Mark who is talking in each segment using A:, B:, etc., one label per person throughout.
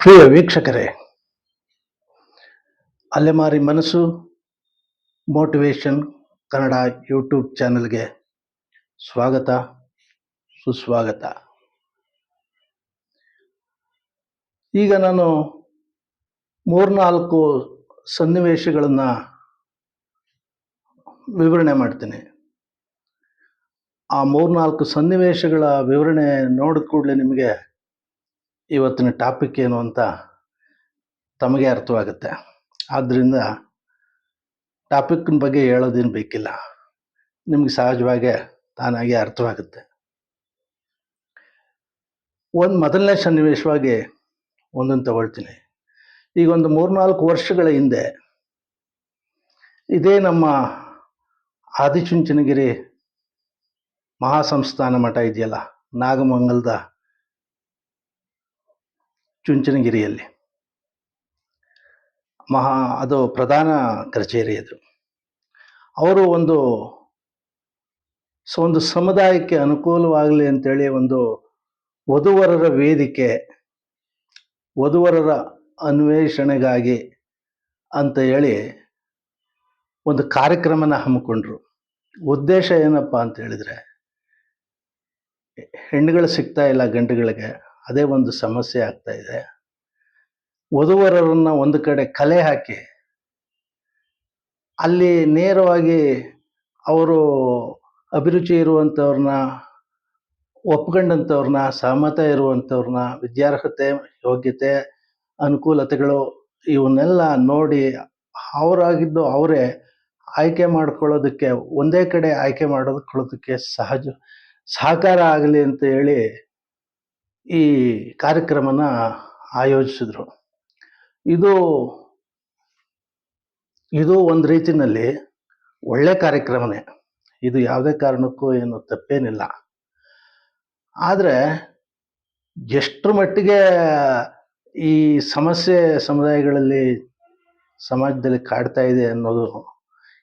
A: ಪ್ರಿಯ ವೀಕ್ಷಕರೇ ಅಲೆಮಾರಿ ಮನಸ್ಸು, ಮೋಟಿವೇಶನ್ ಕನ್ನಡ ಯೂಟ್ಯೂಬ್ ಚಾನೆಲ್ಗೆ ಸ್ವಾಗತ, ಸುಸ್ವಾಗತ. ಈಗ ನಾನು ಮೂರ್ನಾಲ್ಕು ಸನ್ನಿವೇಶಗಳನ್ನು ವಿವರಣೆ ಮಾಡ್ತೀನಿ. ಆ ಮೂರ್ನಾಲ್ಕು ಸನ್ನಿವೇಶಗಳ ವಿವರಣೆ ನೋಡಿದ ಕೂಡಲೇ ನಿಮಗೆ ಇವತ್ತಿನ ಟಾಪಿಕ್ ಏನು ಅಂತ ತಮಗೆ ಅರ್ಥವಾಗುತ್ತೆ. ಆದ್ದರಿಂದ ಟಾಪಿಕ್ನ ಬಗ್ಗೆ ಹೇಳೋದೇನು ಬೇಕಿಲ್ಲ. ನಿಮಗೆ ಸಹಜವಾಗೇ ತಾನಾಗೆ ಅರ್ಥವಾಗುತ್ತೆ. ಒಂದು ಮೊದಲನೇ ಸನ್ನಿವೇಶವಾಗಿ ಒಂದನ್ನು ತಗೊಳ್ತೀನಿ. ಈಗ ಒಂದು ಮೂರ್ನಾಲ್ಕು ವರ್ಷಗಳ ಹಿಂದೆ ಇದೇ ನಮ್ಮ ಆದಿಚುಂಚನಗಿರಿ ಮಹಾಸಂಸ್ಥಾನ ಮಠ ಇದೆಯಲ್ಲ, ನಾಗಮಂಗಲದ ಚುಂಚನಗಿರಿಯಲ್ಲಿ. ಮಹಾ, ಅದು ಪ್ರಧಾನ ಕಚೇರಿ ಅದು. ಅವರು ಒಂದು ಸೊ, ಒಂದು ಸಮುದಾಯಕ್ಕೆ ಅನುಕೂಲವಾಗಲಿ ಅಂತೇಳಿ ಒಂದು ವಧುವರರ ವೇದಿಕೆ, ವಧುವರರ ಅನ್ವೇಷಣೆಗಾಗಿ ಅಂತ ಹೇಳಿ ಒಂದು ಕಾರ್ಯಕ್ರಮನ ಹಮ್ಮಿಕೊಂಡ್ರು. ಉದ್ದೇಶ ಏನಪ್ಪ ಅಂತ ಹೇಳಿದರೆ, ಹೆಣ್ಣುಗಳು ಸಿಗ್ತಾ ಇಲ್ಲ ಗಂಡುಗಳಿಗೆ ಅದೇ ಒಂದು ಸಮಸ್ಯೆ ಆಗ್ತಾ ಇದೆ. ವಧುವರರನ್ನು ಒಂದು ಕಡೆ ಕಲೆ ಹಾಕಿ, ಅಲ್ಲಿ ನೇರವಾಗಿ ಅವರು ಅಭಿರುಚಿ ಇರುವಂಥವ್ರನ್ನ ಒಪ್ಕೊಂಡಂಥವ್ರನ್ನ ಸಹಮತ ಇರುವಂಥವ್ರನ್ನ ವಿದ್ಯಾರ್ಹತೆ, ಯೋಗ್ಯತೆ, ಅನುಕೂಲತೆಗಳು ಇವನ್ನೆಲ್ಲ ನೋಡಿ ಅವರಾಗಿದ್ದು ಅವರೇ ಆಯ್ಕೆ ಮಾಡ್ಕೊಳ್ಳೋದಕ್ಕೆ, ಒಂದೇ ಕಡೆ ಆಯ್ಕೆ ಮಾಡೋದಕ್ಕೆ ಸಹಜ, ಸಹಕಾರ ಆಗಲಿ ಅಂತ ಹೇಳಿ ಈ ಕಾರ್ಯಕ್ರಮನ ಆಯೋಜಿಸಿದ್ರು. ಇದು ಇದು ಒಂದು ರೀತಿನಲ್ಲಿ ಒಳ್ಳೆ ಕಾರ್ಯಕ್ರಮನೇ. ಇದು ಯಾವುದೇ ಕಾರಣಕ್ಕೂ ಏನು ತಪ್ಪೇನಿಲ್ಲ. ಆದರೆ, ಎಷ್ಟರ ಮಟ್ಟಿಗೆ ಈ ಸಮಸ್ಯೆ ಸಮುದಾಯಗಳಲ್ಲಿ ಸಮಾಜದಲ್ಲಿ ಕಾಡ್ತಾ ಇದೆ ಅನ್ನೋದು,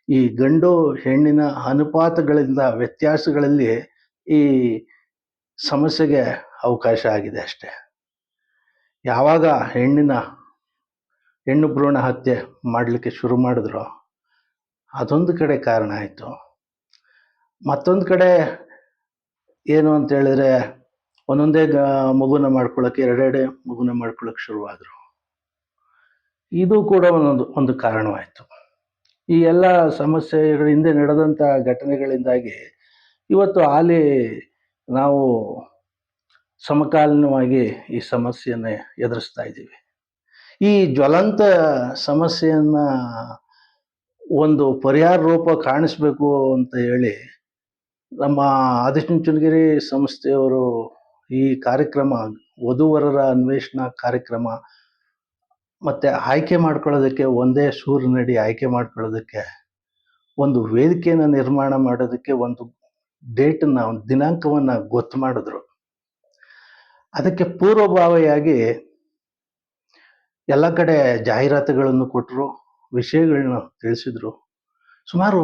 A: ಈ ಗಂಡು ಹೆಣ್ಣಿನ ಅನುಪಾತಗಳಿಂದ ವ್ಯತ್ಯಾಸಗಳಲ್ಲಿ ಈ ಸಮಸ್ಯೆಗೆ ಅವಕಾಶ ಆಗಿದೆ ಅಷ್ಟೆ. ಯಾವಾಗ ಹೆಣ್ಣಿನ, ಹೆಣ್ಣು ಭ್ರೂಣ ಹತ್ಯೆ ಮಾಡಲಿಕ್ಕೆ ಶುರು ಮಾಡಿದ್ರು, ಅದೊಂದು ಕಡೆ ಕಾರಣ ಆಯಿತು. ಮತ್ತೊಂದು ಕಡೆ ಏನು ಅಂತ ಹೇಳಿದ್ರೆ, ಒಂದೊಂದೇ ಗ, ಮಗುನ ಮಾಡ್ಕೊಳ್ಳೋಕೆ ಎರಡೆರಡೆ ಮಗುನ ಮಾಡ್ಕೊಳ್ಳೋಕೆ ಶುರುವಾದರು. ಇದು ಕೂಡ ಒಂದೊಂದು, ಒಂದು ಕಾರಣವಾಯಿತು. ಈ ಎಲ್ಲ ಸಮಸ್ಯೆಗಳ ಹಿಂದೆ ನಡೆದಂಥ ಘಟನೆಗಳಿಂದಾಗಿ ಇವತ್ತು ಆಲಿ ನಾವು ಸಮಕಾಲೀನವಾಗಿ ಈ ಸಮಸ್ಯೆಯನ್ನು ಎದುರಿಸ್ತಾ ಇದ್ದೀವಿ. ಈ ಜ್ವಲಂತ ಸಮಸ್ಯೆಯನ್ನು ಒಂದು ಪರಿಹಾರ ರೂಪ ಕಾಣಿಸ್ಬೇಕು ಅಂತ ಹೇಳಿ ನಮ್ಮ ಆದಿಚುಂಚನಗಿರಿ ಸಂಸ್ಥೆಯವರು ಈ ಕಾರ್ಯಕ್ರಮ, ವಧುವರರ ಅನ್ವೇಷಣಾ ಕಾರ್ಯಕ್ರಮ ಮತ್ತು ಆಯ್ಕೆ ಮಾಡ್ಕೊಳ್ಳೋದಕ್ಕೆ ಒಂದೇ ಸೂರ್ಯನಡಿ ಆಯ್ಕೆ ಮಾಡ್ಕೊಳ್ಳೋದಕ್ಕೆ ಒಂದು ವೇದಿಕೆಯನ್ನು ನಿರ್ಮಾಣ ಮಾಡೋದಕ್ಕೆ ಒಂದು ಡೇಟನ್ನು, ಒಂದು ದಿನಾಂಕವನ್ನು ಗೊತ್ತು ಮಾಡಿದ್ರು. ಅದಕ್ಕೆ ಪೂರ್ವಭಾವಿಯಾಗಿ ಎಲ್ಲ ಕಡೆ ಜಾಹೀರಾತುಗಳನ್ನು ಕೊಟ್ಟರು, ವಿಷಯಗಳನ್ನ ತಿಳಿಸಿದ್ರು. ಸುಮಾರು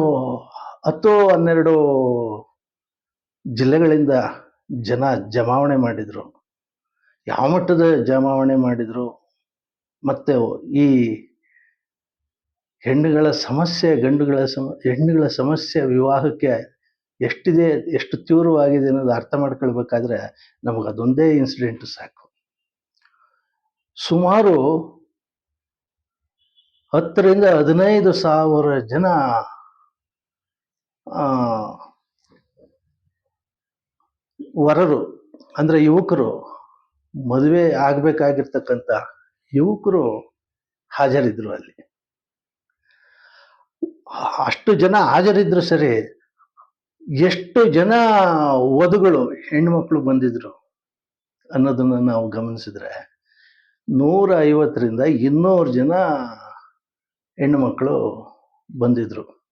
A: ಹತ್ತು ಹನ್ನೆರಡು ಜಿಲ್ಲೆಗಳಿಂದ ಜನ ಜಮಾವಣೆ ಮಾಡಿದರು. ಯಾವ ಮಟ್ಟದ ಜಮಾವಣೆ ಮಾಡಿದರು, ಮತ್ತು ಈ ಹೆಣ್ಣುಗಳ ಸಮಸ್ಯೆ, ಗಂಡುಗಳ ಸಮ, ಹೆಣ್ಣುಗಳ ಸಮಸ್ಯೆ ವಿವಾಹಕ್ಕೆ ಎಷ್ಟಿದೆ, ಎಷ್ಟು ತೀವ್ರವಾಗಿದೆ ಅನ್ನೋದು ಅರ್ಥ ಮಾಡ್ಕೊಳ್ಬೇಕಾದ್ರೆ ನಮಗೆ ಅದೊಂದೇ ಇನ್ಸಿಡೆಂಟ್ ಸಾಕು. ಸುಮಾರು ಹತ್ತರಿಂದ ಹದಿನೈದು ಸಾವಿರ ಜನ ವರರು, ಅಂದರೆ ಯುವಕರು ಮದುವೆ ಆಗಬೇಕಾಗಿರ್ತಕ್ಕಂಥ ಯುವಕರು ಹಾಜರಿದ್ರು ಅಲ್ಲಿ. ಅಷ್ಟು ಜನ ಹಾಜರಿದ್ರು ಸರಿ ಎಷ್ಟು ಜನ ವಧುಗಳು ಹೆಣ್ಮಕ್ಳು ಬಂದಿದ್ರು ಅನ್ನೋದನ್ನ ನಾವು ಗಮನಿಸಿದ್ರೆ ನೂರ ಐವತ್ತರಿಂದ ಇನ್ನೂರು ಜನ ಹೆಣ್ಣುಮಕ್ಕಳು ಬಂದಿದ್ರು.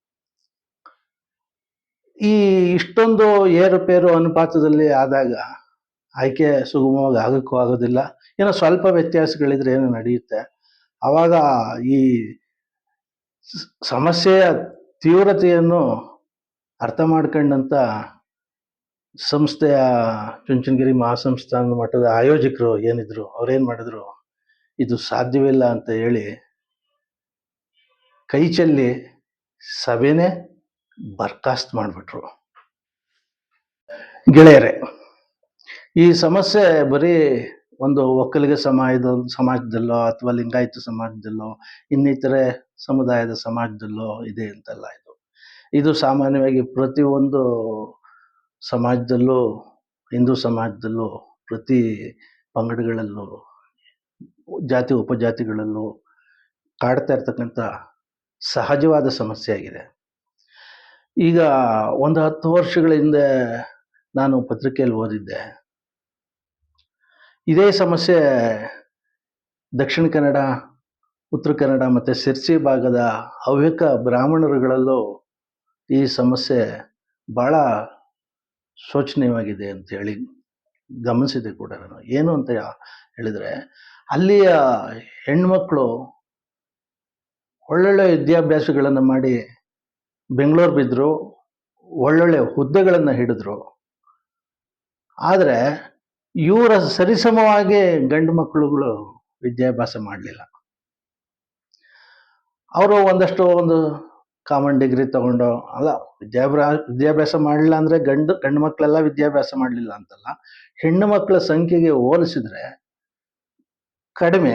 A: ಈ ಇಷ್ಟೊಂದು ಏರುಪೇರು ಅನುಪಾತದಲ್ಲಿ ಆದಾಗ ಆಯ್ಕೆ ಸುಗಮವಾಗಿ ಆಗಕ್ಕೂ ಆಗೋದಿಲ್ಲ. ಏನೋ ಸ್ವಲ್ಪ ವ್ಯತ್ಯಾಸಗಳಿದ್ರೆ ಏನೋ ನಡೆಯುತ್ತೆ. ಆವಾಗ ಈ ಸಮಸ್ಯೆಯ ತೀವ್ರತೆಯನ್ನು ಅರ್ಥ ಮಾಡ್ಕೊಂಡಂತ ಸಂಸ್ಥೆಯ ಚುಂಚನಗಿರಿ ಮಹಾಸಂಸ್ಥಾನ ಮಟ್ಟದ ಆಯೋಜಕರು ಏನಿದ್ರು, ಅವ್ರೇನು ಮಾಡಿದ್ರು? ಇದು ಸಾಧ್ಯವಿಲ್ಲ ಅಂತ ಹೇಳಿ ಕೈ ಚೆಲ್ಲಿ ಸಭೆನೇ ಬರ್ಖಾಸ್ತ್ ಮಾಡಿಬಿಟ್ರು. ಗೆಳೆಯರೆ, ಈ ಸಮಸ್ಯೆ ಬರೀ ಒಂದು ಒಕ್ಕಲಿಗ ಸಮಾಜದ ಸಮಾಜದಲ್ಲೋ ಅಥವಾ ಲಿಂಗಾಯತ ಸಮಾಜದಲ್ಲೋ ಇನ್ನಿತರೆ ಸಮುದಾಯದ ಸಮಾಜದಲ್ಲೋ ಇದೆ ಅಂತಲ್ಲ ಇದು ಸಾಮಾನ್ಯವಾಗಿ ಪ್ರತಿಯೊಂದು ಸಮಾಜದಲ್ಲೂ, ಹಿಂದೂ ಸಮಾಜದಲ್ಲೂ, ಪ್ರತಿ ಪಂಗಡಗಳಲ್ಲೂ, ಜಾತಿ, ಉಪಜಾತಿಗಳಲ್ಲೂ ಕಾಡ್ತಾ ಇರ್ತಕ್ಕಂಥ ಸಹಜವಾದ ಸಮಸ್ಯೆ ಆಗಿದೆ. ಈಗ ಒಂದು ಹತ್ತು ವರ್ಷಗಳ ಹಿಂದೆ ನಾನು ಪತ್ರಿಕೆಯಲ್ಲಿ ಓದಿದ್ದೆ. ಇದೇ ಸಮಸ್ಯೆ ದಕ್ಷಿಣ ಕನ್ನಡ, ಉತ್ತರ ಕನ್ನಡ ಮತ್ತು ಸಿರ್ಸಿ ಭಾಗದ ಹವ್ಯಕ ಬ್ರಾಹ್ಮಣರುಗಳಲ್ಲೂ ಈ ಸಮಸ್ಯೆ ಭಾಳ ಶೋಚನೀಯವಾಗಿದೆ ಅಂತ ಹೇಳಿ ಗಮನಿಸಿದೆ ಕೂಡ ನಾನು. ಏನು ಅಂತ ಹೇಳಿದರೆ, ಅಲ್ಲಿಯ ಹೆಣ್ಮಕ್ಳು ಒಳ್ಳೊಳ್ಳೆ ವಿದ್ಯಾಭ್ಯಾಸಗಳನ್ನು ಮಾಡಿ ಬೆಂಗಳೂರು ಬಿದ್ದರು ಒಳ್ಳೊಳ್ಳೆ ಹುದ್ದೆಗಳನ್ನು ಹಿಡಿದ್ರು. ಆದರೆ ಇವರ ಸರಿಸಮವಾಗಿ ಗಂಡು ಮಕ್ಕಳುಗಳು ವಿದ್ಯಾಭ್ಯಾಸ ಮಾಡಲಿಲ್ಲ. ಅವರು ಒಂದಷ್ಟು ಒಂದು ಕಾಮನ್ ಡಿಗ್ರಿ ತಗೊಂಡು, ಅಲ್ಲ ವಿದ್ಯಾಭ್ಯಾಸ ವಿದ್ಯಾಭ್ಯಾಸ ಮಾಡಲಿಲ್ಲ ಅಂದರೆ ಗಂಡು ಗಂಡು ಮಕ್ಕಳೆಲ್ಲ ವಿದ್ಯಾಭ್ಯಾಸ ಮಾಡಲಿಲ್ಲ ಅಂತಲ್ಲ, ಹೆಣ್ಣು ಮಕ್ಕಳ ಸಂಖ್ಯೆಗೆ ಹೋಲಿಸಿದ್ರೆ ಕಡಿಮೆ.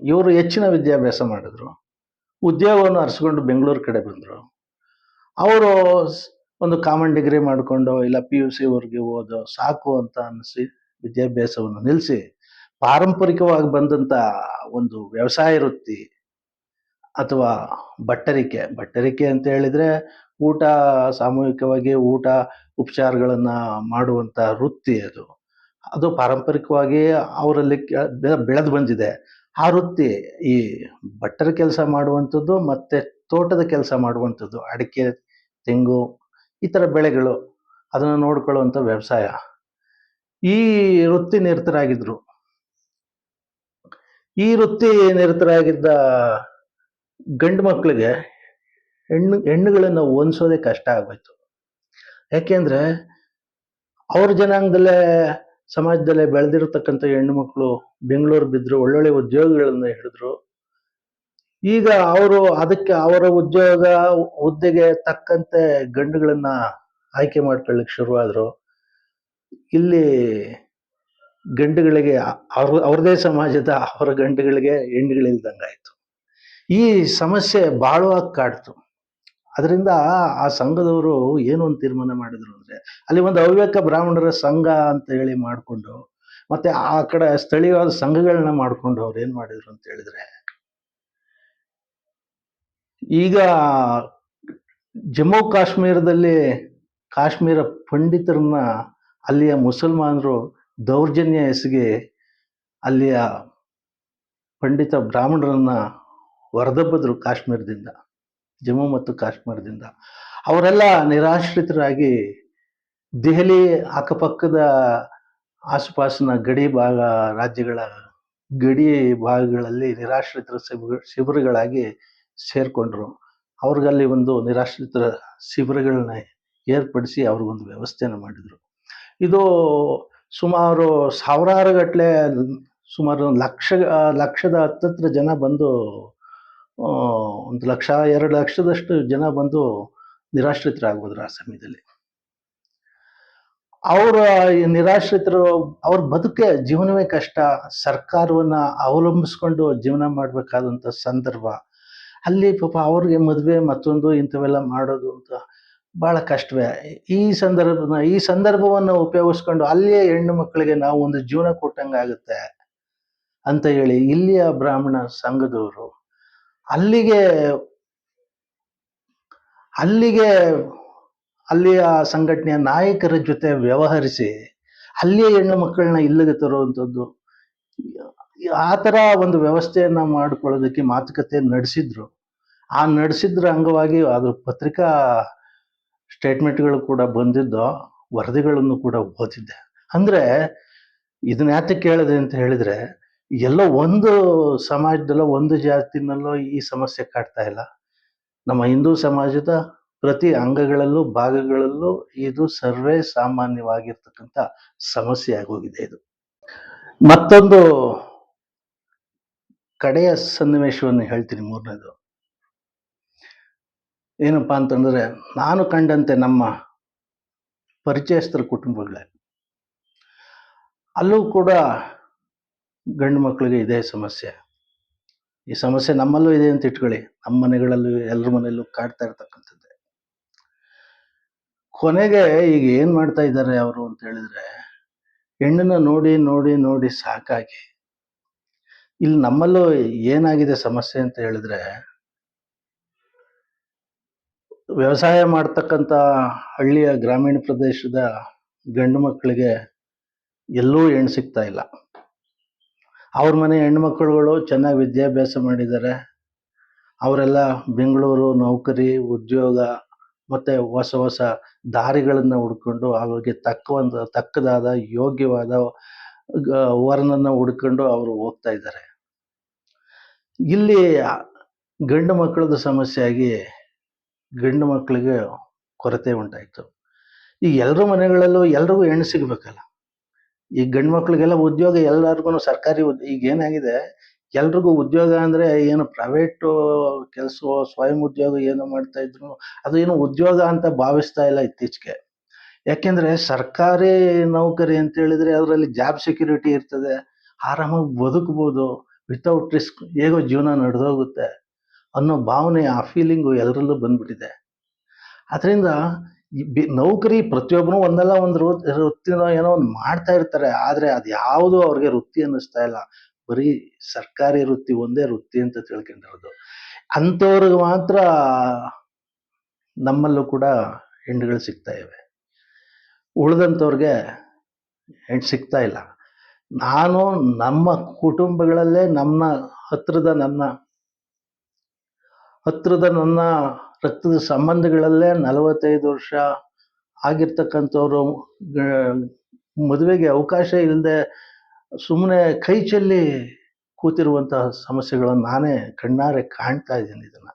A: ಇವರು ಹೆಚ್ಚಿನ ವಿದ್ಯಾಭ್ಯಾಸ ಮಾಡಿದ್ರು. ಉದ್ಯೋಗವನ್ನು ಅರಿಸ್ಕೊಂಡು ಬೆಂಗಳೂರು ಕಡೆ ಬಂದರು. ಅವರು ಒಂದು ಕಾಮನ್ ಡಿಗ್ರಿ ಮಾಡಿಕೊಂಡು, ಇಲ್ಲ ಪಿ ಯು ಸಿವರೆಗೆ ಓದೋ ಸಾಕು ಅಂತ ಅನ್ನಿಸಿ ವಿದ್ಯಾಭ್ಯಾಸವನ್ನು ನಿಲ್ಲಿಸಿ ಪಾರಂಪರಿಕವಾಗಿ ಬಂದಂಥ ಒಂದು ವ್ಯವಸಾಯ ವೃತ್ತಿ ಅಥವಾ ಬಟ್ಟರಿಕೆ ಬಟ್ಟರಿಕೆ ಅಂತ ಹೇಳಿದ್ರೆ ಊಟ, ಸಾಮೂಹಿಕವಾಗಿ ಊಟ, ಉಪಚಾರಗಳನ್ನು ಮಾಡುವಂಥ ವೃತ್ತಿ ಅದು. ಅದು ಪಾರಂಪರಿಕವಾಗಿ ಅವರಲ್ಲಿ ಬೆಳೆದು ಬಂದಿದೆ. ಆ ವೃತ್ತಿ ಈ ಭಟ್ಟರ ಕೆಲಸ ಮಾಡುವಂಥದ್ದು ಮತ್ತು ತೋಟದ ಕೆಲಸ ಮಾಡುವಂಥದ್ದು, ಅಡಿಕೆ, ತೆಂಗು, ಈ ಥರ ಬೆಳೆಗಳು ಅದನ್ನು ನೋಡ್ಕೊಳ್ಳುವಂಥ ವ್ಯವಸಾಯ. ಈ ವೃತ್ತಿ ನಿರತರಾಗಿದ್ರು. ಈ ವೃತ್ತಿ ನಿರತರಾಗಿದ್ದ ಗಂಡು ಮಕ್ಕಳಿಗೆ ಹೆಣ್ಣು, ಹೆಣ್ಣುಗಳನ್ನು ಹೊಂದಿಸೋದೇ ಕಷ್ಟ ಆಗೋಯ್ತು. ಯಾಕೆಂದ್ರೆ ಅವ್ರ ಜನಾಂಗದಲ್ಲೇ, ಸಮಾಜದಲ್ಲೇ ಬೆಳೆದಿರತಕ್ಕಂಥ ಹೆಣ್ಣು ಮಕ್ಕಳು ಬೆಂಗಳೂರು ಬಿದ್ದರು ಒಳ್ಳೊಳ್ಳೆ ಉದ್ಯೋಗಗಳನ್ನು ಹಿಡಿದ್ರು. ಈಗ ಅವರು ಅದಕ್ಕೆ, ಅವರ ಉದ್ಯೋಗ, ಹುದ್ದೆಗೆ ತಕ್ಕಂತೆ ಗಂಡುಗಳನ್ನ ಆಯ್ಕೆ ಮಾಡ್ಕೊಳ್ಳಿಕ್ಕೆ ಶುರುವಾದರು. ಇಲ್ಲಿ ಗಂಡುಗಳಿಗೆ, ಅವ್ರ, ಅವ್ರದೇ ಸಮಾಜದ ಅವರ ಗಂಡುಗಳಿಗೆ ಹೆಣ್ಣುಗಳಿಲ್ದಂಗಾಯ್ತು. ಈ ಸಮಸ್ಯೆ ಬಹಳವಾಗಿ ಕಾಡ್ತು. ಅದರಿಂದ ಆ ಸಂಘದವರು ಏನು ಒಂದು ತೀರ್ಮಾನ ಮಾಡಿದ್ರು ಅಂದ್ರೆ, ಅಲ್ಲಿ ಒಂದು ಹವ್ಯಕ ಬ್ರಾಹ್ಮಣರ ಸಂಘ ಅಂತ ಹೇಳಿ ಮಾಡಿಕೊಂಡು, ಮತ್ತೆ ಆ ಕಡೆ ಸ್ಥಳೀಯವಾದ ಸಂಘಗಳನ್ನ ಮಾಡಿಕೊಂಡು ಅವ್ರು ಏನು ಮಾಡಿದ್ರು ಅಂತ ಹೇಳಿದ್ರೆ, ಈಗ ಜಮ್ಮು ಕಾಶ್ಮೀರದಲ್ಲಿ ಕಾಶ್ಮೀರ ಪಂಡಿತರನ್ನ ಅಲ್ಲಿಯ ಮುಸಲ್ಮಾನರು ದೌರ್ಜನ್ಯ ಎಸಗಿ ಅಲ್ಲಿಯ ಪಂಡಿತ ಬ್ರಾಹ್ಮಣರನ್ನ ಹೊರದಬ್ಬಿದ್ರು ಕಾಶ್ಮೀರದಿಂದ, ಜಮ್ಮು ಮತ್ತು ಕಾಶ್ಮೀರದಿಂದ. ಅವರೆಲ್ಲ ನಿರಾಶ್ರಿತರಾಗಿ ದೆಹಲಿ ಅಕ್ಕಪಕ್ಕದ ಆಸುಪಾಸಿನ ಗಡಿ ಭಾಗ, ರಾಜ್ಯಗಳ ಗಡಿ ಭಾಗಗಳಲ್ಲಿ ನಿರಾಶ್ರಿತರ ಶಿಬಿರ, ಶಿಬಿರಗಳಾಗಿ ಸೇರ್ಕೊಂಡ್ರು. ಅವ್ರಿಗಲ್ಲಿ ಒಂದು ನಿರಾಶ್ರಿತರ ಶಿಬಿರಗಳನ್ನ ಏರ್ಪಡಿಸಿ ಅವ್ರಿಗೊಂದು ವ್ಯವಸ್ಥೆಯನ್ನು ಮಾಡಿದರು. ಇದು ಸುಮಾರು ಸಾವಿರಾರು ಗಟ್ಟಲೆ ಸುಮಾರು ಲಕ್ಷ, ಲಕ್ಷದ ಹತ್ತತ್ರ ಜನ ಬಂದು ಒಂದು ಲಕ್ಷ, ಎರಡು ಲಕ್ಷದಷ್ಟು ಜನ ಬಂದು ನಿರಾಶ್ರಿತರಾಗ್ಬೋದ್ರು ಆ ಸಮಯದಲ್ಲಿ. ಅವರ ನಿರಾಶ್ರಿತರು, ಅವ್ರ ಬದುಕೆ ಜೀವನವೇ ಕಷ್ಟ. ಸರ್ಕಾರವನ್ನ ಅವಲಂಬಿಸ್ಕೊಂಡು ಜೀವನ ಮಾಡಬೇಕಾದಂಥ ಸಂದರ್ಭ. ಅಲ್ಲಿ ಪಾಪ ಅವ್ರಿಗೆ ಮದುವೆ ಮತ್ತೊಂದು ಇಂಥವೆಲ್ಲ ಮಾಡೋದು ಅಂತ ಬಹಳ ಕಷ್ಟವೇ. ಈ ಸಂದರ್ಭನ, ಈ ಸಂದರ್ಭವನ್ನು ಉಪಯೋಗಿಸ್ಕೊಂಡು ಅಲ್ಲಿಯೇ ಹೆಣ್ಣು ಮಕ್ಕಳಿಗೆ ನಾವು ಒಂದು ಜೀವನ ಕೊಟ್ಟಂಗಾಗುತ್ತೆ ಅಂತ ಹೇಳಿ ಇಲ್ಲಿಯ ಬ್ರಾಹ್ಮಣ ಸಂಘದವರು ಅಲ್ಲಿಗೆ ಅಲ್ಲಿಗೆ ಅಲ್ಲಿಯ ಸಂಘಟನೆಯ ನಾಯಕರ ಜೊತೆ ವ್ಯವಹರಿಸಿ, ಅಲ್ಲಿಯ ಹೆಣ್ಣು ಮಕ್ಕಳನ್ನ ಇಲ್ಲಿಗೆ ತರುವಂಥದ್ದು, ಆ ಥರ ಒಂದು ವ್ಯವಸ್ಥೆಯನ್ನ ಮಾಡ್ಕೊಳ್ಳೋದಕ್ಕೆ ಮಾತುಕತೆ ನಡೆಸಿದ್ರು. ಆ ನಡೆಸಿದ್ರ ಅಂಗವಾಗಿ ಅದ್ರ ಪತ್ರಿಕಾ ಸ್ಟೇಟ್ಮೆಂಟ್ಗಳು ಕೂಡ ಬಂದಿದ್ದು, ವರದಿಗಳನ್ನು ಕೂಡ ಓದಿದ್ದೆ ಅಂದ್ರೆ ಇದನ್ನ ಯಾತಕ್ಕೆ ಕೇಳಿದೆ ಅಂತ ಹೇಳಿದ್ರೆ ಎಲ್ಲೋ ಒಂದು ಸಮಾಜದಲ್ಲೋ, ಒಂದು ಜಾತಿನಲ್ಲೋ ಈ ಸಮಸ್ಯೆ ಕಾಡ್ತಾ ಇಲ್ಲ. ನಮ್ಮ ಹಿಂದೂ ಸಮಾಜದ ಪ್ರತಿ ಅಂಗಗಳಲ್ಲೂ, ಭಾಗಗಳಲ್ಲೂ ಇದು ಸರ್ವೇ ಸಾಮಾನ್ಯವಾಗಿರ್ತಕ್ಕಂಥ ಸಮಸ್ಯೆ ಆಗೋಗಿದೆ ಇದು. ಮತ್ತೊಂದು ಕಡೆಯ ಸನ್ನಿವೇಶವನ್ನು ಹೇಳ್ತೀನಿ ಮೂರನೇದು. ಏನಪ್ಪಾ ಅಂತಂದ್ರೆ, ನಾನು ಕಂಡಂತೆ ನಮ್ಮ ಪರಿಚಯಸ್ಥರ ಕುಟುಂಬಗಳೇ, ಅಲ್ಲೂ ಕೂಡ ಗಂಡು ಮಕ್ಕಳಿಗೆ ಇದೇ ಸಮಸ್ಯೆ. ಈ ಸಮಸ್ಯೆ ನಮ್ಮಲ್ಲೂ ಇದೆ ಅಂತ ಇಟ್ಕೊಳ್ಳಿ. ನಮ್ಮ ಮನೆಗಳಲ್ಲೂ, ಎಲ್ಲರ ಮನೆಯಲ್ಲೂ ಕಾಡ್ತಾ ಇರ್ತಕ್ಕಂಥದ್ದೇ. ಕೊನೆಗೆ ಈಗ ಏನ್ ಮಾಡ್ತಾ ಇದ್ದಾರೆ ಅವರು ಅಂತ ಹೇಳಿದ್ರೆ, ಹೆಣ್ಣನ್ನ ನೋಡಿ ನೋಡಿ ನೋಡಿ ಸಾಕಾಗಿ, ಇಲ್ಲಿ ನಮ್ಮಲ್ಲೂ ಏನಾಗಿದೆ ಸಮಸ್ಯೆ ಅಂತ ಹೇಳಿದ್ರೆ, ವ್ಯವಸಾಯ ಮಾಡ್ತಕ್ಕಂಥ ಹಳ್ಳಿಯ ಗ್ರಾಮೀಣ ಪ್ರದೇಶದ ಗಂಡು ಮಕ್ಕಳಿಗೆ ಎಲ್ಲೂ ಹೆಣ್ಣು ಸಿಗ್ತಾ ಇಲ್ಲ. ಅವ್ರ ಮನೆ ಹೆಣ್ಮಕ್ಳುಗಳು ಚೆನ್ನಾಗಿ ವಿದ್ಯಾಭ್ಯಾಸ ಮಾಡಿದ್ದಾರೆ. ಅವರೆಲ್ಲ ಬೆಂಗಳೂರು ನೌಕರಿ, ಉದ್ಯೋಗ ಮತ್ತೆ ಹೊಸ ಹೊಸ ದಾರಿಗಳನ್ನು ಹುಡ್ಕೊಂಡು ಅವ್ರಿಗೆ ತಕ್ಕ ಒಂದು ತಕ್ಕದಾದ, ಯೋಗ್ಯವಾದ ವರನನ್ನ ಹುಡ್ಕೊಂಡು ಅವರು ಹೋಗ್ತಾ ಇದ್ದಾರೆ. ಇಲ್ಲಿ ಗಂಡು ಮಕ್ಕಳದ್ದು ಸಮಸ್ಯೆ ಆಗಿ ಗಂಡು ಮಕ್ಕಳಿಗೆ ಕೊರತೆ ಉಂಟಾಯಿತು. ಈ ಎಲ್ಲರ ಮನೆಗಳಲ್ಲೂ ಎಲ್ರಿಗೂ ಹೆಣ್ಣು ಸಿಗ್ಬೇಕಲ್ಲ. ಈ ಗಂಡು ಮಕ್ಳಿಗೆಲ್ಲ ಉದ್ಯೋಗ ಎಲ್ಲರಿಗೂ ಸರ್ಕಾರಿ ಈಗ ಏನಾಗಿದೆ, ಎಲ್ರಿಗೂ ಉದ್ಯೋಗ ಅಂದ್ರೆ ಏನು ಪ್ರೈವೇಟ್ ಕೆಲಸ, ಸ್ವಯಂ ಉದ್ಯೋಗ ಏನು ಮಾಡ್ತಾ ಇದ್ರು, ಅದು ಏನು ಉದ್ಯೋಗ ಅಂತ ಭಾವಿಸ್ತಾ ಇಲ್ಲ ಇತ್ತೀಚೆಗೆ. ಯಾಕೆಂದ್ರೆ ಸರ್ಕಾರಿ ನೌಕರಿ ಅಂತ ಹೇಳಿದ್ರೆ ಅದರಲ್ಲಿ ಜಾಬ್ ಸೆಕ್ಯೂರಿಟಿ ಇರ್ತದೆ, ಆರಾಮಾಗಿ ಬದುಕಬಹುದು ವಿತೌಟ್ ರಿಸ್ಕ್ ಹೇಗೋ ಜೀವನ ನಡೆದೋಗುತ್ತೆ ಅನ್ನೋ ಭಾವನೆ, ಆ ಫೀಲಿಂಗು ಎಲ್ಲರಲ್ಲೂ ಬಂದ್ಬಿಟ್ಟಿದೆ. ಅದರಿಂದ ನೌಕರಿ ಪ್ರತಿಯೊಬ್ಬನು ಒಂದಲ್ಲ ಒಂದು ವೃತ್ತಿನೋ ಏನೋ ಒಂದು ಮಾಡ್ತಾ ಇರ್ತಾರೆ. ಆದ್ರೆ ಅದು ಯಾವುದು ಅವ್ರಿಗೆ ವೃತ್ತಿ ಅನ್ನಿಸ್ತಾ ಇಲ್ಲ. ಬರೀ ಸರ್ಕಾರಿ ವೃತ್ತಿ, ಒಂದೇ ವೃತ್ತಿ ಅಂತ ತಿಳ್ಕೊಂಡಿರೋದು ಅಂಥವ್ರಿಗೆ ಮಾತ್ರ ನಮ್ಮಲ್ಲೂ ಕೂಡ ಹೆಣ್ಣುಗಳು ಸಿಗ್ತಾ ಇವೆ. ಉಳಿದಂಥವ್ರಿಗೆ ಹೆಣ್ಣು ಸಿಗ್ತಾ ಇಲ್ಲ. ನಾನು ನಮ್ಮ ಕುಟುಂಬಗಳಲ್ಲೇ ನಮ್ಮ ಹತ್ರದ ನನ್ನ ಹತ್ರದ ನನ್ನ ರಕ್ತದ ಸಂಬಂಧಗಳಲ್ಲೇ ನಲವತ್ತೈದು ವರ್ಷ ಆಗಿರ್ತಕ್ಕಂಥವ್ರು ಮದುವೆಗೆ ಅವಕಾಶ ಇಲ್ಲದೆ ಸುಮ್ಮನೆ ಕೈ ಚೆಲ್ಲಿ ಕೂತಿರುವಂತಹ ಸಮಸ್ಯೆಗಳನ್ನು ನಾನೇ ಕಣ್ಣಾರೆ ಕಾಣ್ತಾ ಇದ್ದೀನಿ ಇದನ್ನ.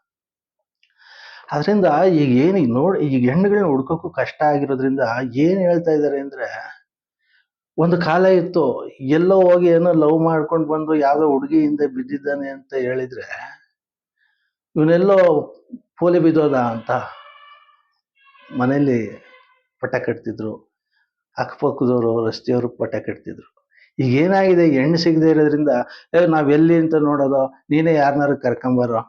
A: ಅದರಿಂದ ಈಗ ಏನು ಈಗ ನೋಡಿ, ಈಗ ಹೆಣ್ಣುಗಳನ್ನ ಹುಡ್ಕೋಕ್ಕೂ ಕಷ್ಟ ಆಗಿರೋದ್ರಿಂದ ಏನು ಹೇಳ್ತಾ ಇದ್ದಾರೆ ಅಂದ್ರೆ, ಒಂದು ಕಾಲ ಇತ್ತು ಎಲ್ಲೋ ಹೋಗಿ ಏನೋ ಲವ್ ಮಾಡ್ಕೊಂಡು ಬಂದು ಯಾವುದೋ ಹುಡುಗಿ ಹಿಂದೆ ಬಿದ್ದಿದ್ದಾನೆ ಅಂತ ಹೇಳಿದ್ರೆ, ಇವನೆಲ್ಲೋ ಪೋಲಿ ಬಿದ್ದೋದ ಅಂತ ಮನೆಯಲ್ಲಿ ಪಟ ಕಟ್ತಿದ್ರು. ಅಕ್ಕಪಕ್ಕದವರು, ರಸ್ತೆಯವರು ಪಟ ಕಟ್ತಿದ್ರು. ಈಗ ಏನಾಗಿದೆ? ಹೆಣ್ಣು ಸಿಗದೆ ಇರೋದ್ರಿಂದ ನಾವು ಎಲ್ಲಿ ಅಂತ ನೋಡೋದು? ನೀನೇ ಯಾರನ್ನಾರು ಕರ್ಕೊಂಬರೋ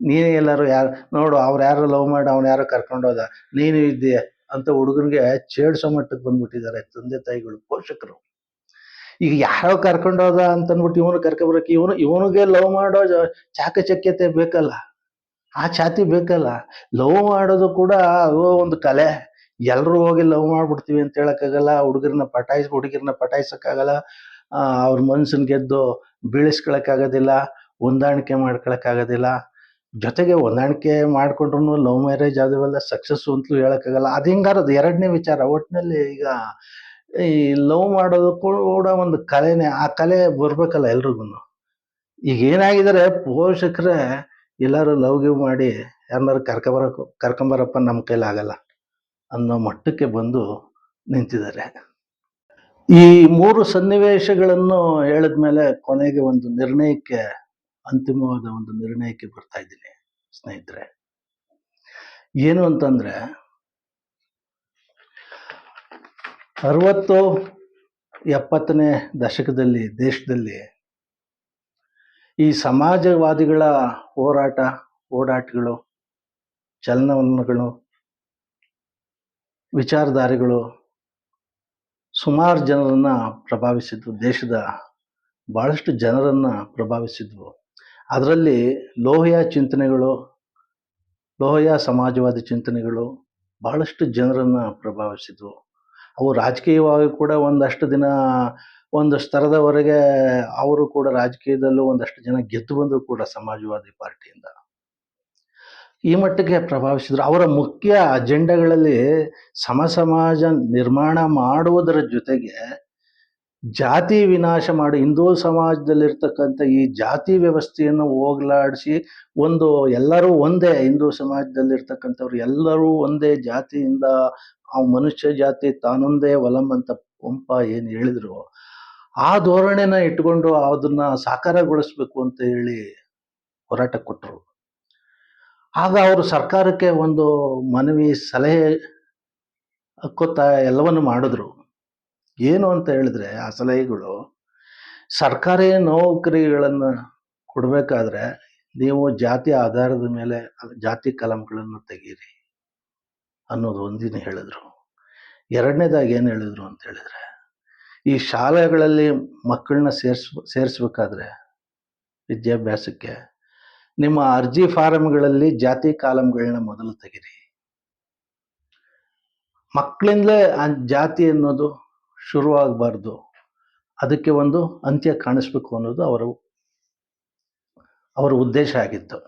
A: ನೀನೇ ಎಲ್ಲರೂ ಯಾರು, ನೋಡು, ಅವ್ರು ಯಾರು ಲವ್ ಮಾಡಿ, ಅವ್ನು ಯಾರೋ ಕರ್ಕೊಂಡೋದ ನೀನು ಇದ್ದೀಯ ಅಂತ ಹುಡುಗನಿಗೆ ಚೇಡ್ಸೋ ಮಟ್ಟಕ್ಕೆ ಬಂದ್ಬಿಟ್ಟಿದ್ದಾರೆ ತಂದೆ ತಾಯಿಗಳು, ಪೋಷಕರು. ಈಗ ಯಾರೋ ಕರ್ಕೊಂಡೋದ ಅಂತ ಅಂದ್ಬಿಟ್ಟು ಇವನು ಕರ್ಕೊಬರಕ್ಕೆ ಇವನು, ಇವನಿಗೆ ಲವ್ ಮಾಡೋ ಚಾಕಚಕ್ಯತೆ ಬೇಕಲ್ಲ. ಆ ಛಾತಿ ಬೇಕಲ್ಲ. ಲವ್ ಮಾಡೋದು ಕೂಡ ಅದು ಒಂದು ಕಲೆ. ಎಲ್ಲರೂ ಹೋಗಿ ಲವ್ ಮಾಡ್ಬಿಡ್ತೀವಿ ಅಂತ ಹೇಳಕ್ಕಾಗಲ್ಲ. ಹುಡುಗರನ್ನ ಪಟಾಯಿಸ್ ಹುಡುಗಿರನ್ನ ಪಟಾಯಿಸಕ್ಕಾಗಲ್ಲ. ಅವ್ರ ಮನ್ಸನ್ ಗೆದ್ದು ಬೀಳಿಸ್ಕೊಳಕ್ಕಾಗೋದಿಲ್ಲ. ಹೊಂದಾಣಿಕೆ ಮಾಡ್ಕೊಳಕ್ಕಾಗೋದಿಲ್ಲ. ಜೊತೆಗೆ ಹೊಂದಾಣಿಕೆ ಮಾಡ್ಕೊಂಡ್ರು ಲವ್ ಮ್ಯಾರೇಜ್ ಆದವೆಲ್ಲ ಸಕ್ಸಸ್ ಅಂತಲೂ ಹೇಳೋಕ್ಕಾಗಲ್ಲ. ಅದು ಹಿಂಗಾರದು ಎರಡನೇ ವಿಚಾರ. ಒಟ್ಟಿನಲ್ಲಿ ಈಗ ಈ ಲವ್ ಮಾಡೋದು ಕೂಡ ಒಂದು ಕಲೆನೇ. ಆ ಕಲೆ ಬರ್ಬೇಕಲ್ಲ ಎಲ್ರಿಗೂ ಈಗ ಏನಾಗಿದ್ದಾರೆ ಪೋಷಕರೇ ಎಲ್ಲಾರು ಲವ್ ಗಿವ್ ಮಾಡಿ ಯಾರನ್ನಾರು ಕರ್ಕೊಬರಕ್ ಕರ್ಕೊಂಬರಪ್ಪ ನಮ್ಮ ಕೈಲಿ ಆಗಲ್ಲ ಅನ್ನೋ ಮಟ್ಟಕ್ಕೆ ಬಂದು ನಿಂತಿದ್ದಾರೆ. ಈ ಮೂರು ಸನ್ನಿವೇಶಗಳನ್ನು ಹೇಳಿದ್ಮೇಲೆ ಕೊನೆಗೆ ಒಂದು ನಿರ್ಣಯಕ್ಕೆ, ಅಂತಿಮವಾದ ಒಂದು ನಿರ್ಣಯಕ್ಕೆ ಬರ್ತಾ ಇದ್ದೀನಿ ಸ್ನೇಹಿತರೆ. ಏನು ಅಂತಂದ್ರೆ, ಅರವತ್ತು ಎಪ್ಪತ್ತನೇ ದಶಕದಲ್ಲಿ ದೇಶದಲ್ಲಿ ಈ ಸಮಾಜವಾದಿಗಳ ಹೋರಾಟ, ಓಡಾಟಗಳು, ಚಲನವಲನಗಳು, ವಿಚಾರಧಾರೆಗಳು ಸುಮಾರು ಜನರನ್ನು ಪ್ರಭಾವಿಸಿದ್ವು. ದೇಶದ ಬಹಳಷ್ಟು ಜನರನ್ನು ಪ್ರಭಾವಿಸಿದ್ವು. ಅದರಲ್ಲಿ ಲೋಹಯ ಚಿಂತನೆಗಳು, ಲೋಹಯ ಸಮಾಜವಾದಿ ಚಿಂತನೆಗಳು ಬಹಳಷ್ಟು ಜನರನ್ನು ಪ್ರಭಾವಿಸಿದ್ವು. ಅವು ರಾಜಕೀಯವಾಗಿ ಕೂಡ ಒಂದಷ್ಟು ದಿನ ಒಂದು ಸ್ತರದವರೆಗೆ ಅವರು ಕೂಡ ರಾಜಕೀಯದಲ್ಲೂ ಒಂದಷ್ಟು ಜನ ಗೆದ್ದು ಬಂದರು ಕೂಡ ಸಮಾಜವಾದಿ ಪಾರ್ಟಿಯಿಂದ. ಈ ಮಟ್ಟಿಗೆ ಪ್ರಭಾವಿಸಿದ್ರು. ಅವರ ಮುಖ್ಯ ಅಜೆಂಡಾಗಳಲ್ಲಿ ಸಮ ಸಮಾಜ ನಿರ್ಮಾಣ ಮಾಡುವುದರ ಜೊತೆಗೆ ಜಾತಿ ವಿನಾಶ ಮಾಡಿ ಹಿಂದೂ ಸಮಾಜದಲ್ಲಿರ್ತಕ್ಕಂಥ ಈ ಜಾತಿ ವ್ಯವಸ್ಥೆಯನ್ನು ಹೋಗ್ಲಾಡಿಸಿ ಒಂದು ಎಲ್ಲರೂ ಒಂದೇ ಹಿಂದೂ ಸಮಾಜದಲ್ಲಿರ್ತಕ್ಕಂಥವ್ರು ಎಲ್ಲರೂ ಒಂದೇ ಜಾತಿಯಿಂದ ಆ ಮನುಷ್ಯ ಜಾತಿ ತಾನೊಂದೇ ಒಲಂ ಅಂತ ಪಂಪ ಏನು ಹೇಳಿದ್ರು ಆ ಧೋರಣೆನ ಇಟ್ಕೊಂಡು ಅದನ್ನ ಸಾಕಾರಗೊಳಿಸ್ಬೇಕು ಅಂತ ಹೇಳಿ ಹೋರಾಟ ಕೊಟ್ಟರು ಆಗ ಅವರು ಸರ್ಕಾರಕ್ಕೆ ಒಂದು ಮನವಿ, ಸಲಹೆ ಕೊತ್ತ ಎಲ್ಲವನ್ನು ಮಾಡಿದ್ರು. ಏನು ಅಂತ ಹೇಳಿದ್ರೆ ಆ ಸಲಹೆಗಳು, ಸರ್ಕಾರಿ ನೌಕರಿಗಳನ್ನು ಕೊಡಬೇಕಾದ್ರೆ ನೀವು ಜಾತಿ ಆಧಾರದ ಮೇಲೆ ಜಾತಿ ಕಲಂಗಳನ್ನು ತೆಗೀರಿ ಅನ್ನೋದು ಒಂದಿನ ಹೇಳಿದ್ರು. ಎರಡನೇದಾಗಿ ಏನು ಹೇಳಿದ್ರು ಅಂತ ಹೇಳಿದ್ರೆ ಈ ಶಾಲೆಗಳಲ್ಲಿ ಮಕ್ಕಳನ್ನ ಸೇರಿಸ್, ಸೇರಿಸ್ಬೇಕಾದ್ರೆ ವಿದ್ಯಾಭ್ಯಾಸಕ್ಕೆ ನಿಮ್ಮ ಅರ್ಜಿ ಫಾರಮ್ಗಳಲ್ಲಿ ಜಾತಿ ಕಾಲಂಗಳನ್ನ ಮೊದಲು ತೆಗೀರಿ. ಮಕ್ಕಳಿಂದಲೇ ಆ ಜಾತಿ ಅನ್ನೋದು ಶುರುವಾಗಬಾರ್ದು. ಅದಕ್ಕೆ ಒಂದು ಅಂತ್ಯ ಕಾಣಿಸ್ಬೇಕು ಅನ್ನೋದು ಅವರ ಅವರ ಉದ್ದೇಶ ಆಗಿತ್ತು.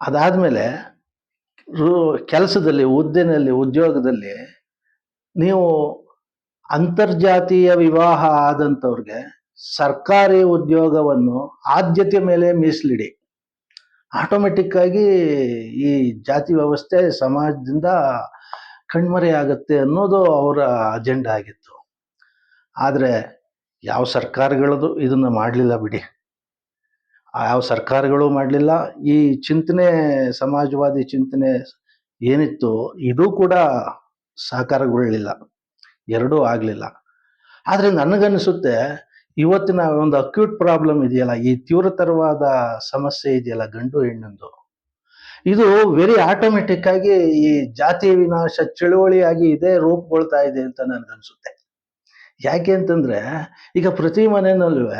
A: ಅದಾದಮೇಲೆ ಕೆಲಸದಲ್ಲಿ ಹುದ್ದೆನಲ್ಲಿ ಉದ್ಯೋಗದಲ್ಲಿ ನೀವು ಅಂತರ್ಜಾತೀಯ ವಿವಾಹ ಆದಂಥವ್ರಿಗೆ ಸರ್ಕಾರಿ ಉದ್ಯೋಗವನ್ನು ಆದ್ಯತೆ ಮೇಲೆ ಮೀಸಲಿಡಿ. ಆಟೋಮೆಟಿಕ್ ಆಗಿ ಈ ಜಾತಿ ವ್ಯವಸ್ಥೆ ಸಮಾಜದಿಂದ ಕಣ್ಮರೆಯಾಗುತ್ತೆ ಅನ್ನೋದು ಅವರ ಅಜೆಂಡಾ ಆಗಿತ್ತು. ಆದರೆ ಯಾವ ಸರ್ಕಾರಗಳದು ಇದನ್ನು ಮಾಡಲಿಲ್ಲ ಬಿಡಿ. ಯಾವ ಸರ್ಕಾರಗಳು ಮಾಡಲಿಲ್ಲ. ಈ ಚಿಂತನೆ, ಸಮಾಜವಾದಿ ಚಿಂತನೆ ಏನಿತ್ತು, ಇದು ಕೂಡ ಸಾಕಾರಗೊಳ್ಳಲಿಲ್ಲ ಎರಡೂ ಆಗಲಿಲ್ಲ. ಆದರೆ ನನಗನ್ನಿಸುತ್ತೆ, ಇವತ್ತಿನ ಒಂದು ಅಕ್ಯೂಟ್ ಪ್ರಾಬ್ಲಮ್ ಇದೆಯಲ್ಲ, ಈ ತೀವ್ರತರವಾದ ಸಮಸ್ಯೆ ಇದೆಯಲ್ಲ ಗಂಡು ಹೆಣ್ಣಂದು. ಇದು ವೆರಿ ಆಟೋಮೆಟಿಕ್ ಆಗಿ ಈ ಜಾತಿ ವಿನಾಶ ಚಳುವಳಿಯಾಗಿ ಇದೆ ರೂಪುಗೊಳ್ತಾ ಇದೆ ಅಂತ ನನ್ಗನ್ಸುತ್ತೆ. ಯಾಕೆ ಅಂತಂದ್ರೆ, ಈಗ ಪ್ರತಿ ಮನೆಯಲ್ಲೂ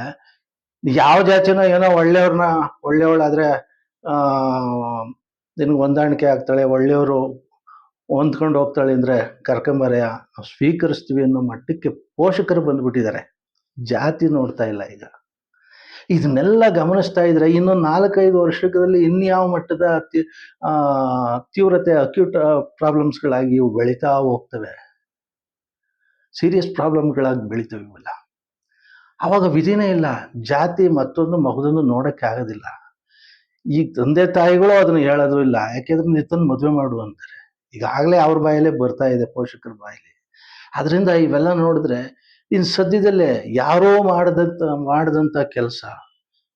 A: ಯಾವ ಜಾತಿನ ಏನೋ ಒಳ್ಳೆಯವ್ರನ್ನ, ಒಳ್ಳೆಯವಳಾದ್ರೆ, ಆ, ನಿನ್ಗೆ ಹೊಂದಾಣಿಕೆ ಆಗ್ತಾಳೆ, ಒಳ್ಳೆಯವರು ಹೊಂದ್ಕೊಂಡು ಹೋಗ್ತಾಳೆ ಅಂದ್ರೆ ಕರ್ಕೊಂಬರೆಯ ನಾವು ಸ್ವೀಕರಿಸ್ತೀವಿ ಅನ್ನೋ ಮಟ್ಟಕ್ಕೆ ಪೋಷಕರು ಬಂದ್ಬಿಟ್ಟಿದ್ದಾರೆ. ಜಾತಿ ನೋಡ್ತಾ ಇಲ್ಲ ಈಗ. ಇದನ್ನೆಲ್ಲ ಗಮನಿಸ್ತಾ ಇದ್ರೆ ಇನ್ನು ನಾಲ್ಕೈದು ವರ್ಷದಲ್ಲಿ ಇನ್ಯಾವ ಮಟ್ಟದ ಅತಿ ತೀವ್ರತೆ ಅಕ್ಯೂಟ್ ಪ್ರಾಬ್ಲಮ್ಸ್ಗಳಾಗಿ ಇವು ಬೆಳೀತಾ ಹೋಗ್ತವೆ. ಸೀರಿಯಸ್ ಪ್ರಾಬ್ಲಮ್ಗಳಾಗಿ ಬೆಳೀತವೆ ಇವೆಲ್ಲ. ಅವಾಗ ವಿಧಿನೇ ಇಲ್ಲ. ಜಾತಿ ಮತ್ತೊಂದು ಮಗದೊಂದು ನೋಡಕ್ಕೆ ಆಗೋದಿಲ್ಲ. ಈಗ ತಂದೆ ತಾಯಿಗಳು ಅದನ್ನು ಹೇಳೋದು ಇಲ್ಲ. ಯಾಕೆಂದ್ರೆ ನಿತ್ತನ್ ಮದುವೆ ಮಾಡು ಅಂತಾರೆ. ಈಗಾಗಲೇ ಅವ್ರ ಬಾಯಲ್ಲೇ ಬರ್ತಾ ಇದೆ ಪೋಷಕರ ಬಾಯಲ್ಲಿ. ಅದರಿಂದ ಇವೆಲ್ಲ ನೋಡಿದ್ರೆ ಇನ್ನು ಸದ್ಯದಲ್ಲೇ ಯಾರೋ ಮಾಡದಂತ ಮಾಡಿದಂಥ ಕೆಲಸ.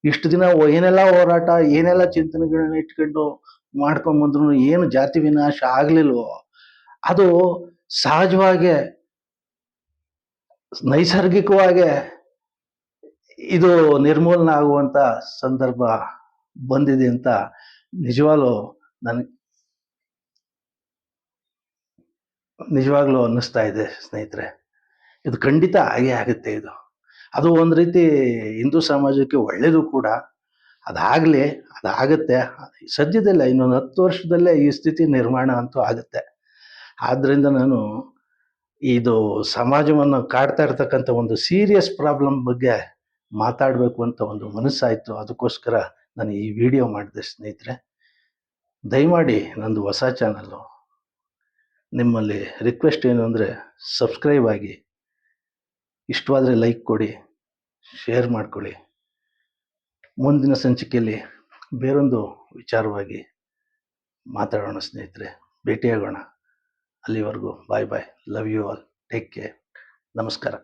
A: ಇಷ್ಟು ದಿನ ಏನೆಲ್ಲ ಹೋರಾಟ, ಏನೆಲ್ಲ ಚಿಂತನೆಗಳನ್ನ ಇಟ್ಕೊಂಡು ಮಾಡ್ಕೊಂಬಂದ್ರು ಏನು ಜಾತಿ ವಿನಾಶ ಆಗಲಿಲ್ವೋ? ಅದು ಸಹಜವಾಗೆ ನೈಸರ್ಗಿಕವಾಗೆ ಇದು ನಿರ್ಮೂಲನೆ ಆಗುವಂಥ ಸಂದರ್ಭ ಬಂದಿದೆ ಅಂತ ನಿಜವಾಗ್ಲೂ ನನ್ ನಿಜವಾಗ್ಲೂ ಅನ್ನಿಸ್ತಾ ಇದೆ, ಸ್ನೇಹಿತರೆ. ಇದು ಖಂಡಿತ ಹಾಗೆ ಆಗುತ್ತೆ ಇದು. ಅದು ಒಂದು ರೀತಿ ಹಿಂದೂ ಸಮಾಜಕ್ಕೆ ಒಳ್ಳೇದು ಕೂಡ. ಅದಾಗಲಿ, ಅದಾಗತ್ತೆ. ಸದ್ಯದಲ್ಲೇ, ಇನ್ನೊಂದು ಹತ್ತು ವರ್ಷದಲ್ಲೇ ಈ ಸ್ಥಿತಿ ನಿರ್ಮಾಣ ಅಂತೂ ಆಗುತ್ತೆ. ಆದ್ದರಿಂದ ನಾನು ಇದು ಸಮಾಜವನ್ನು ಕಾಡ್ತಾ ಇರ್ತಕ್ಕಂಥ ಒಂದು ಸೀರಿಯಸ್ ಪ್ರಾಬ್ಲಮ್ ಬಗ್ಗೆ ಮಾತಾಡಬೇಕು ಅಂತ ಒಂದು ಮನಸ್ಸಾಯಿತು. ಅದಕ್ಕೋಸ್ಕರ ನಾನು ಈ ವಿಡಿಯೋ ಮಾಡಿದೆ, ಸ್ನೇಹಿತರೆ. ದಯಮಾಡಿ ನಂದು ಹೊಸ ಚಾನಲ್ಲು ನಿಮ್ಮಲ್ಲಿ ರಿಕ್ವೆಸ್ಟ್ ಏನು ಅಂದರೆ ಸಬ್ಸ್ಕ್ರೈಬ್ ಆಗಿ. ಇಷ್ಟವಾದರೆ ಲೈಕ್ ಕೊಡಿ ಶೇರ್ ಮಾಡಿಕೊಳ್ಳಿ. ಮುಂದಿನ ಸಂಚಿಕೆಯಲ್ಲಿ ಬೇರೊಂದು ವಿಚಾರವಾಗಿ ಮಾತಾಡೋಣ ಸ್ನೇಹಿತರೆ, ಭೇಟಿಯಾಗೋಣ. ಅಲ್ಲಿವರೆಗೂ bye bye love you all take care ನಮಸ್ಕಾರ.